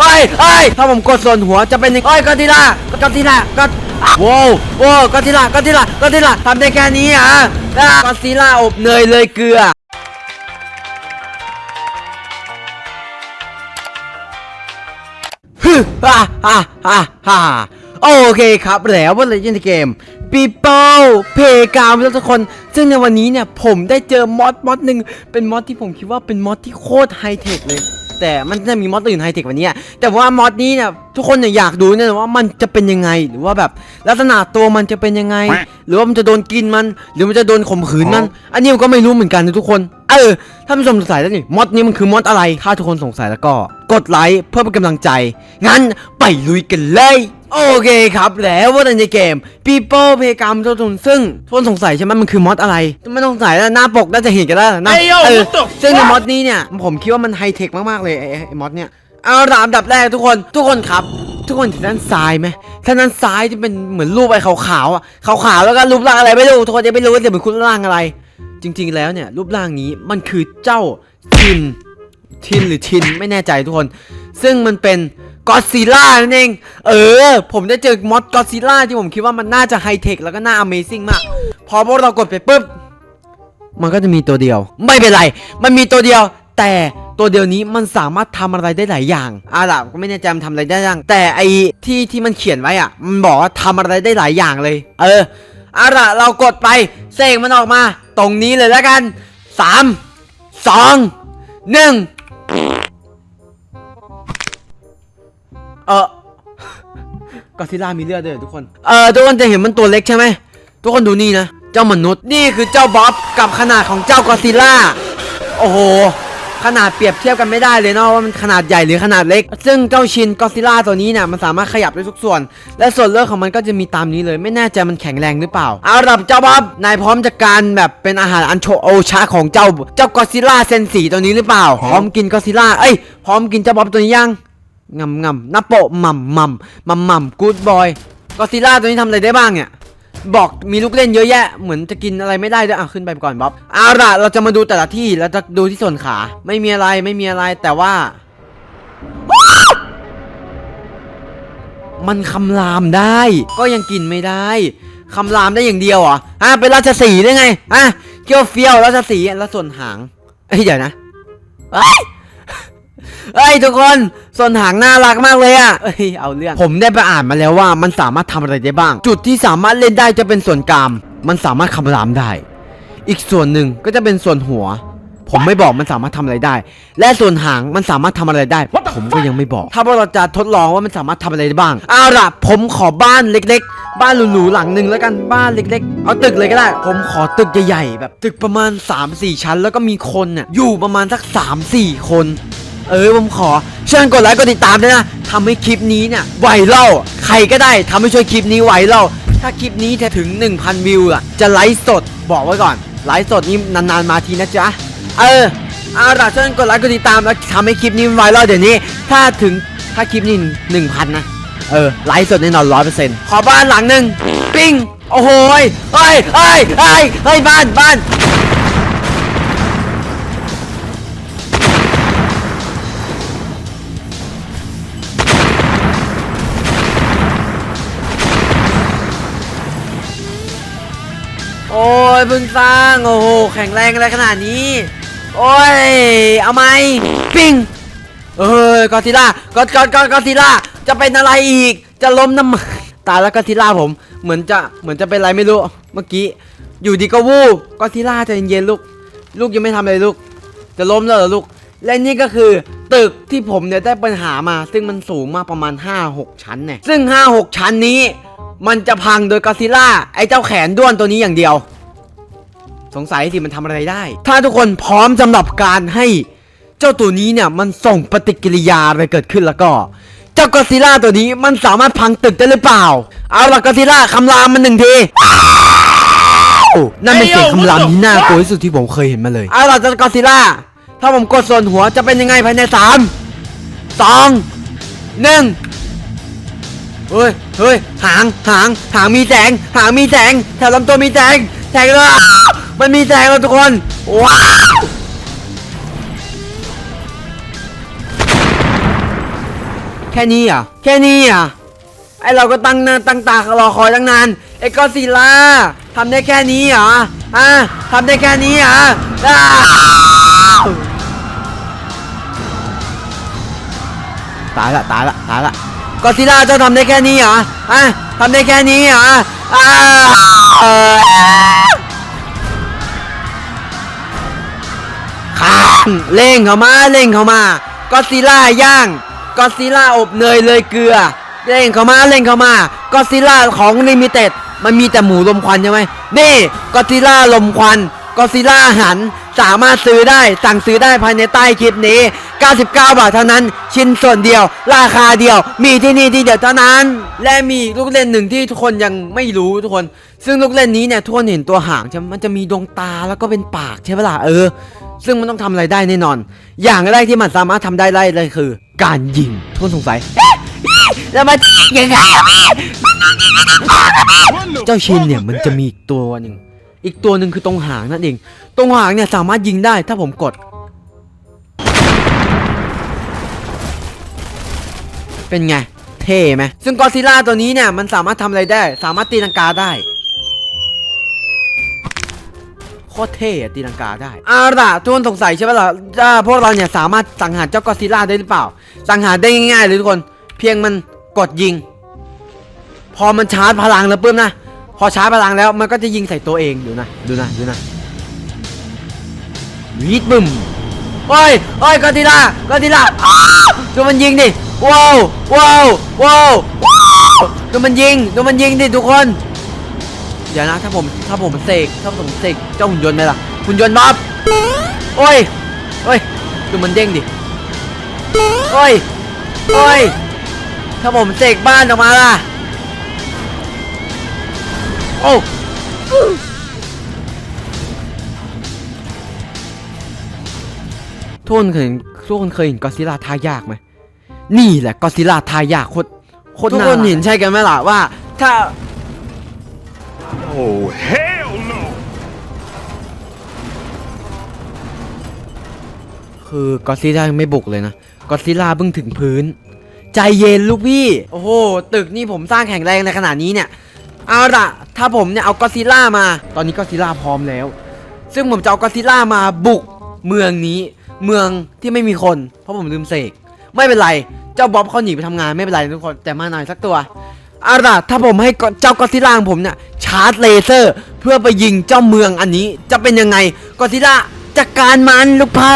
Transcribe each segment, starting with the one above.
เอ้ยเอ้ยถ้าผมกดส่วนหัวจะเป็นยังไงเอ้ยก็ทีละก็ทีละก็ว้าวว้าวก็ทีละก็ทีละก็ทีละทำได้แค่นี้อะก็ซีล่าอบเนยเลยเกลือฮึฮ่าฮ่าฮ่าฮ่าโอเคครับแล้วว่าเลยในเกม People Playground แล้วทุกคน ซึ่งในวันนี้เนี่ยผมได้เจอมอดมอดหนึ่งเป็นมอดที่ผมคิดว่าเป็นมอดที่โคตรไฮเทคเลย แต่มันจะมีมอดอื่นไฮเทคกวันนี้อะแต่ว่ามอดนี้เนี่ยทุกคนเนี่ยอยากดูเนี่ยว่ามันจะเป็นยังไงหรือว่าแบบลักษณะตัวมันจะเป็นยังไง หรือว่ามันจะโดนกินมัน หรือมันจะโดนข่มขืนมัน อันนี้ผมก็ไม่รู้เหมือนกันนะทุกคนเออถ้าผู้ชมสงสัยแล้วนี่มอดนี้มันคือมอดอะไร ถ้าทุกคนสงสัยแล้วก็ กดไลค์เพื่อเป็นกำลังใจ งั้นไปลุยกันเลย โอเคครับแล้วว่าในเกม People Playground ทุกคนซึ่งทุกคนสงสัยใช่ไหมมันคือมอดอะไรไม่ต้องสงสัยแล้วหน้าปกน่าจะเห็นกันแล้วนะเอ้ยโย่เออ what the ซึ่งใน fuck? มอดนี้เนี่ยผมคิดว่ามันไฮเทคมากๆเลยไอ้ไอ้ไอ้มอดเนี่ยเอาละอันดับแรกทุกคนทุกคนครับ ทุกคนเห็นด้านซ้ายไหมถ้าด้านซ้ายที่เป็นเหมือนรูปไอ้ขาวๆอะขาวๆแล้วก็รูปร่างอะไรไม่รู้ทุกคนจะไม่รู้ว่าจะเป็นคุณร่างอะไร จริง ๆ แล้วเนี่ยรูปร่างนี้มันคือเจ้าทินทินหรือทินไม่แน่ใจทุกคน ซึ่งมันเป็น ก็ซีล่านั่นเอง เออ ผมได้เจอมอดก็ซีล่าที่ผมคิดว่ามันน่าจะไฮเทคแล้วก็น่าอเมซิ่งมาก พอพวกเรากดไปปุ๊บ มันก็จะมีตัวเดียว ไม่เป็นไร มันมีตัวเดียว แต่ตัวเดียวนี้มันสามารถทำอะไรได้หลายอย่างอาล่ะก็ไม่แน่ใจมันทำอะไรได้ยังแต่ไอที่ที่มันเขียนไว้อะ มันบอกว่าทำอะไรได้หลายอย่างเลย เอออาล่ะเรากดไปเสกมันออกมา ตรงนี้เลยแล้วกัน 3 2 1 เออก็ซิล่ามีเลือดด้วยเหรอทุกคน เออทุกคนจะเห็นมันตัวเล็กใช่ไหม ทุกคนดูนี่นะ เจ้ามนุษย์ นี่คือเจ้าบ๊อบกับขนาดของเจ้ากอซิล่า โอ้โห ขนาดเปรียบเทียบกันไม่ได้เลยเนาะว่ามันขนาดใหญ่หรือขนาดเล็ก ซึ่งเจ้าชินกอซิล่าตัวนี้เนี่ยมันสามารถขยับได้ทุกส่วน และส่วนเลือกของมันก็จะมีตามนี้เลย ไม่แน่ใจมันแข็งแรงหรือเปล่า เอาล่ะเจ้าบ๊อบนายพร้อมจะการแบบเป็นอาหารอันโชโอชาของเจ้าเจ้ากอซิล่าเซนสีตัวนี้หรือเปล่า พร้อมกินกอซิล่า เอ้ย พร้อมกินเจ้าบ๊อบตัวนี้ยัง งำงำนับโปะหม่ำหม่ำหม่ำหม่ำกูดบอยกอซิล่าตัวนี้ทำอะไรได้บ้างเนี่ยบอกมีลูกเล่นเยอะแยะเหมือนจะกินอะไรไม่ได้ด้วยอะขึ้นไปก่อนบ๊อบเอาล่ะเราจะมาดูแต่ละที่เราจะดูที่ส่วนขา ไม่มีอะไรไม่มีอะไรแต่ว่า มันคำรามได้ ก็ยังกินไม่ได้คำรามได้อย่างเดียวเหรออะเป็นราชสีได้ไงอะเกียวเฟี้ยวราชสีแล้วส่วนหางเอ้ยเดี๋ยวนะเอ้ย เอ้ยทุกคนส่วนหางน่ารักมากเลยอะ่ะเอ้ยเอาเรื่อง ผมได้ไปอ่านมาแล้วว่ามันสามารถทำอะไรได้บ้าง จุดที่สามารถเล่นได้จะเป็นส่วนกราม มันสามารถคำรามได้ อีกส่วนหนึ่งก็จะเป็นส่วนหัว ผมไม่บอกมันสามารถทำอะไรได้ และส่วนหางมันสามารถทำอะไรได้ ผมก็ยังไม่บอก ถ้าพวกเราจะทดลองว่ามันสามารถทำอะไรได้บ้างเอาล่ะผมขอบ้านเล็ก ๆ บ้านหรูๆหลังหนึ่งแล้วกันบ้านเล็ก ๆ เอาตึกเลยก็ได้ ผมขอตึกใหญ่ๆแบบ ตึกประมาณ 3-4 ชั้น แล้วก็มีคนน่ะอยู่ประมาณสัก 3-4 คน เออผมขอเชิญกดไลค์กดติดตามด้วยนะทำให้คลิปนี้เนี่ยไวรัลใครก็ได้ทำให้ช่วยคลิปนี้ไวรัลถ้าคลิปนี้จะถึง 1,000 วิวอะจะไลฟ์สดบอกไว้ก่อน ไลฟ์สดนี่นานๆมาทีนะจ๊ะ เออเอาล่ะเชิญกดไลค์กดติดตามแล้วทำให้คลิปนี้ไวรัลเดี๋ยวนี้ ถ้าถึงถ้าคลิปนี้1,000นะเออไลฟ์สดแน่นอนร้อยเปอร์เซ็นต์ขอบ้านหลังหนึ่งปิ้งโอ้โหเฮ้ยเฮ้ยเฮ้ยเฮ้ยบ้านบ้าน ยเพิ่งสร้างโอ้โหแข็งแรงอะไรขนาดนี้ โอ้ย เอาไหมปิ้งเอ้ยกอซิล่ากอดกอดกอดกอซิล่าจะเป็นอะไรอีก จะล้มน้ำตายแล้วกอซิล่าผม เหมือนจะเหมือนจะเป็นอะไรไม่รู้เมื่อกี้ อยู่ดีก็วูบกอซิล่าใจเย็นๆลูก ลูกยังไม่ทำอะไรลูก จะล้มแล้วเหรอลูก และนี่ก็คือตึกที่ผมเนี่ยได้ปัญหามา ซึ่งมันสูงมากประมาณ 5-6 ชั้นเนี่ยซึ่ง 5-6 ชั้นนี้ มันจะพังโดยกอซิล่าไอ้เจ้าแขนด้วนตัวนี้อย่างเดียว สงสัยสิมันทำอะไรได้ ถ้าทุกคนพร้อมสำหรับการให้เจ้าตัวนี้เนี่ยมันส่งปฏิกิริยาอะไรเกิดขึ้นแล้วก็ เจ้ากอซิล่าตัวนี้มันสามารถพังตึกได้หรือเปล่า เอาล่ะกอซิล่าคำรามมันหนึ่งทีนั่นเป็นเสียงคำรามที่น่ากลัวที่สุดที่ผมเคยเห็นมาเลย เอาล่ะเจ้ากอซิล่าถ้าผมกดส่วนหัวจะเป็นยังไงภายในสามสองหนึ่งเฮ้ย เฮ้ย หาง หาง หางมีแสง หางมีแสง แถวลำตัวมีแสง แสงเลย มันมีแสงแล้วทุกคน ว้าวแค่นี้อะแค่นี้อะไอเราก็ตั้งหน้าตั้งตารอคอยตั้งนานไอก็อดซิลล่าทำได้แค่นี้เหรออะทำได้แค่นี้เหรออ้าวตายละตายละตายละก็ซิล่าเจ้าทำได้แค่นี้เหรออะทำได้แค่นี้เหรออ้า เล่งเข้ามาเล่งเข้ามาก็ซีล่าย่างก็ซีล่าอบเนยเลยเกลือ เล่งเข้ามาเล่งเข้ามาก็ซีล่าของลิมิเต็ดมันมีแต่หมูลมควันใช่ไหมนี่ก็ซีล่าลมควันก็ซีลล่าหัน สามารถซื้อได้สั่งซื้อได้ภายในใต้คลิปนี้ 99 บาทเท่านั้น ชิ้นส่วนเดียว ราคาเดียว มีที่นี่ที่เดียวเท่านั้น และมีลูกเล่นหนึ่งที่ทุกคนยังไม่รู้ทุกคน ซึ่งลูกเล่นนี้เนี่ยทุกคนเห็นตัวหางใช่ไหมมันจะมีดวงตาแล้วก็เป็นปากใช่ไหมล่ะเออ ซึ่งมันต้องทำอะไรได้แน่นอน อย่างแรกที่มันสามารถทำได้เลยคือ การยิงทุกคนสงสัยเอ๊ะแล้วมันยังไงเจ้าชินเนี่ยมันจะมีอีกตัวหนึ่งอีกตัวหนึ่งคือตรงหางนั่นเอง ตรงหางเนี่ยสามารถยิงได้ถ้าผมกด เป็นไง เท่ไหมซึ่งกอซิล่าตัวนี้เนี่ยมันสามารถทำอะไรได้ สามารถตีลังกาได้โคตรเท่ตีลังกาได้อาล่ะทุกคนสงสัยใช่ไหมล่ะว่าพวกเราเนี่ยสามารถสังหารเจ้ากอซิล่าได้หรือเปล่า สังหารได้ง่ายๆเลยทุกคน เพียงมันกดยิง พอมันชาร์จพลังแล้วปุ๊บนะ พอชาร์จพลังแล้วมันก็จะยิงใส่ตัวเองดูนะ ดูนะ ดูนะ วีดบึมโอ้ยโอ้ยกอซิล่ากอซิล่าดูมันยิงดิ ว้าวว้าวว้าวดูมันยิงดูมันยิงดิทุกคน เดี๋ยวนะถ้าผมถ้าผมเสกถ้าผมเสกเจ้าหุ่นยนต์ไหมล่ะหุ่นยนต์บ๊อบโอ้ยโอ้ยดูมันเด้งดิโอ้ยโอ้ยถ้าผมเสกบ้านออกมาล่ะ โอ้ ทุกคนเคยเห็นทุกคนเคยเห็นกอซิล่าท่ายากไหมนี่แหละกอซิล่าท่ายากโคตรโคตรทุกคนเห็นใช่กันไหมล่ะว่า ถ้า Oh, hell no! คือกอซิล่ายังไม่บุกเลยนะกอซิล่าเพิ่งถึงพื้น ใจเย็นลูกพี่ โอ้โห ตึกนี่ผมสร้างแข็งแรงในขนาดนี้เนี่ย เอาละถ้าผมเนี่ยเอากอซิล่ามา ตอนนี้กอซิล่าพร้อมแล้ว ซึ่งผมจะเอากอซิล่ามาบุกเมืองนี้ เมืองที่ไม่มีคน เพราะผมลืมเสกไม่เป็นไร เจ้าบ๊อบเขาหนีไปทำงานไม่เป็นไรทุกคนแต่มาหน่อยสักตัวเอาล่ะถ้าผมให้เจ้ากอซิล่าของผมเนี่ยชาร์จเลเซอร์ เพื่อไปยิงเจ้าเมืองอันนี้จะเป็นยังไงกอซิล่าจัดการมันลูกพ่อ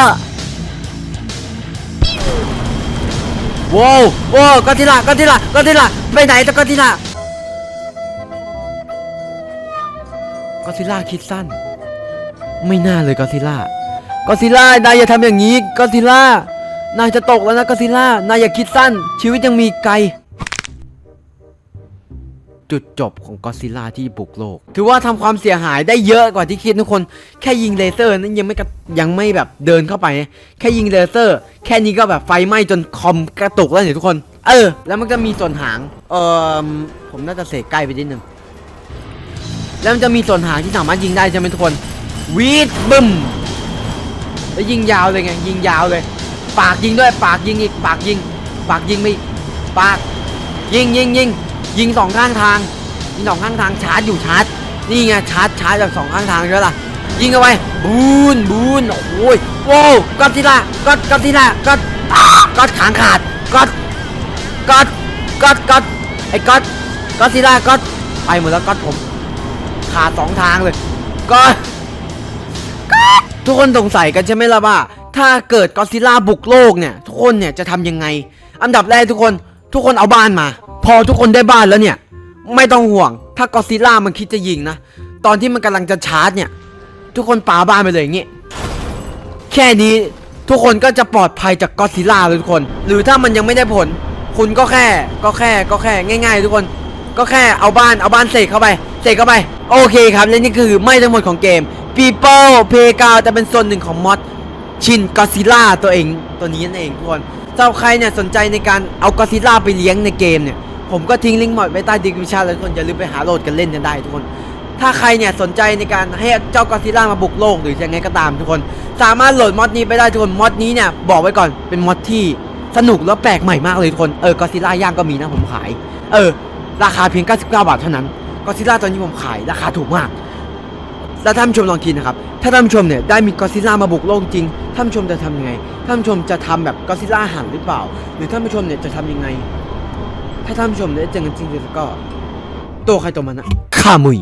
ว้าวว้าวกอซิล่ากอซิล่ากอซิล่าไปไหนเจ้ากอซิล่ากอซิล่าคิดสั้น ไม่น่าเลยกอซิล่า กอซิล่านายอย่าทำอย่างนี้กอซิล่านายจะตกแล้วนะกอซิล่านายอย่าคิดสั้น ชีวิตยังมีไกล จุดจบของก็ซิล่าที่บุกโลก ถือว่าทำความเสียหายได้เยอะกว่าที่คิดทุกคน แค่ยิงเลเซอร์นั้นยังไม่กระยังไม่แบบเดินเข้าไป แค่ยิงเลเซอร์ แค่นี้ก็แบบไฟไหม้จนคอมกระตุกแล้วเนี่ยทุกคน เออ แล้วมันจะมีส่วนหาง เออผมน่าจะเสกใกล้ไปนิดนึงแล้วมันจะมีส่วนหางที่สามารถยิงได้ใช่ไหมทุกคนวีดบึ้ม แล้วยิงยาวเลยไงยิงยาวเลย ปากยิงด้วยปากยิงอีกปากยิง ปากยิงไปอีปากยิงยิงยิงยิงสองข้างทางยิงสองข้างทางชาร์จอยู่ชาร์จนี่ไงชาร์จชาร์จจากสองข้างทางใช่ไหมล่ะยิงเข้าไปบูนบูนโอ้ยโว้วก็อดซิลล่าก็อดก็อดซิลล่าก็อดก็อดขางขาดก็อดก็อดก็อดก็อดไอ้ก็อดก็อดซิลล่าก็อดไปหมดแล้วก็อดผมขาดสองทางเลยก็อดก็อด ทุกคนสงสัยกันใช่ไหมล่ะว่า ถ้าเกิดกอซิล่าบุกโลกเนี่ย ทุกคนเนี่ยจะทำยังไง อันดับแรกทุกคนทุกคนเอาบ้านมา พอทุกคนได้บ้านแล้วเนี่ย ไม่ต้องห่วง ถ้ากอซิล่ามันคิดจะยิงนะ ตอนที่มันกำลังจะชาร์จเนี่ย ทุกคนปาบ้านไปเลยอย่างงี้แค่นี้ทุกคนก็จะปลอดภัยจากกอซิลล่าเลยทุกคน หรือถ้ามันยังไม่ได้ผล คุณก็แค่ก็แค่ก็แค่ง่าย ๆ ทุกคนก็แค่เอาบ้านเอาบ้านเสกเข้าไปเสกเข้าไป โอเคครับและนี่คือไม่ทั้งหมดของเกม People Playground จะเป็นส่วนหนึ่งของมอดชินกอซิล่าตัวเองตัวนี้นั่นเองทุกคนสำหรับใครเนี่ยสนใจในการเอากอซิล่าไปเลี้ยงในเกมเนี่ย ผมก็ทิ้งลิงก์หมดไว้ใต้ดีคริชั่นแล้วทุกคนอย่าลืมไปหาโหลดกันเล่นกันได้ทุกคน ถ้าใครเนี่ยสนใจในการให้เจ้ากอซิล่ามาบุกโลกหรือยังไงก็ตามทุกคน สามารถโหลดมอดนี้ไปได้ทุกคนมอดนี้เนี่ยบอกไว้ก่อนเป็นมอดที่สนุกแล้วแปลกใหม่มากเลยทุกคนเออกอซิล่าย่างก็มีนะผมขาย เออ ราคาเพียง 99 บาทเท่านั้นกอซิล่าตอนนี้ผมขายราคาถูกมาก แล้วท่านผู้ชมลองคิดนะครับ ถ้าท่านผู้ชมเนี่ยได้มีกอซิล่ามาบุกโลกจริง ท่านผู้ชมจะทำยังไง ท่านผู้ชมจะทำแบบกอซิล่าหันหรือเปล่า หรือท่านผู้ชมเนี่ยจะทำยังไง ถ้าท่านผู้ชมได้เจอกันจริงๆแล้วก็ ตัวใครตัวมันนะข้ามุย